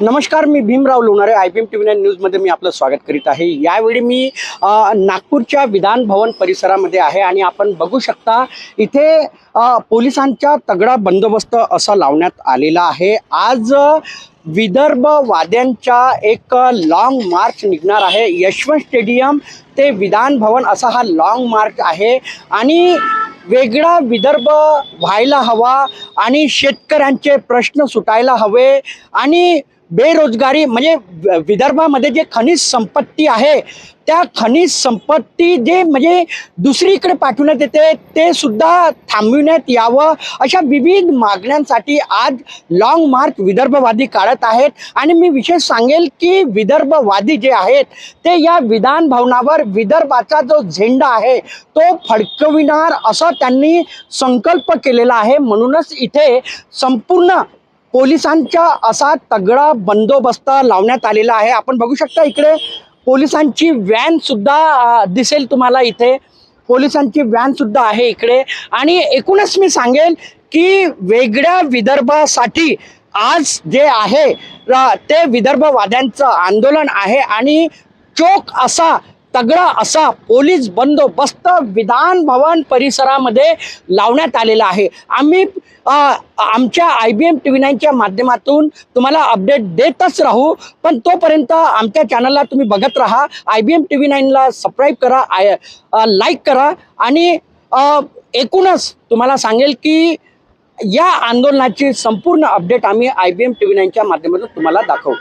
नमस्कार मी Bhimrao Lonare I P M T V nine न्यूजमध्ये मी आपलं स्वागत करीत आहे. यावेळी मी नागपूरच्या विधान भवन परिसरामध्ये आहे आणि आपण बघू शकता इथे पोलिसांचा तगडा बंदोबस्त असा लावण्यात आलेला आहे. आज विदर्भ वाद्यांचा एक लाँग मार्च निघणार आहे. यशवंत स्टेडियम ते विधान भवन असा हा लाँग मार्च आहे आणि वेगळा विदर्भ व्हायला हवा आणि शेतकऱ्यांचे प्रश्न सुटायला हवे आणि बेरोजगारी म्हणजे विदर्भामध्ये जे खनिज संपत्ती आहे त्या खनिज संपत्ती जे म्हणजे दुसरीकडे पाठवण्यात येते ते सुद्धा थांबविण्यात यावं अशा विविध मागण्यांसाठी आज लॉंग मार्च विदर्भवादी काढत आहेत. आणि मी विशेष सांगेल की विदर्भवादी जे आहेत ते या विधान भवनावर विदर्भाचा जो झेंडा आहे तो फडकविणार असं त्यांनी संकल्प केलेला आहे. म्हणूनच इथे संपूर्ण पोलिसांचा असा तगडा बंदोबस्त लावण्यात आलेला आहे. आपण बघू शकता इकडे पोलिसांची व्हॅनसुद्धा दिसेल तुम्हाला इथे. पोलिसांची व्हॅनसुद्धा आहे इकडे. आणि एकूणच मी सांगेल की वेगळ्या विदर्भासाठी आज जे आहे ते विदर्भवाद्यांचं आंदोलन आहे. आणि चोख असा तगडा असा पोलीस बंदोबस्त विधान भवन परिसरामध्ये लावण्यात आलेला आहे. आम्ही आमच्या I B M T V नाईनच्या माध्यमातून तुम्हाला अपडेट देतच राहू पण तोपर्यंत आमच्या चॅनलला तुम्ही बघत राहा I B M T V नाईनला subscribe करा आय लाईक करा आणि एकूणच तुम्हाला सांगेल की या आंदोलनाची संपूर्ण अपडेट आम्ही I B M T V नाईनच्या माध्यमातून तुम्हाला दाखवू.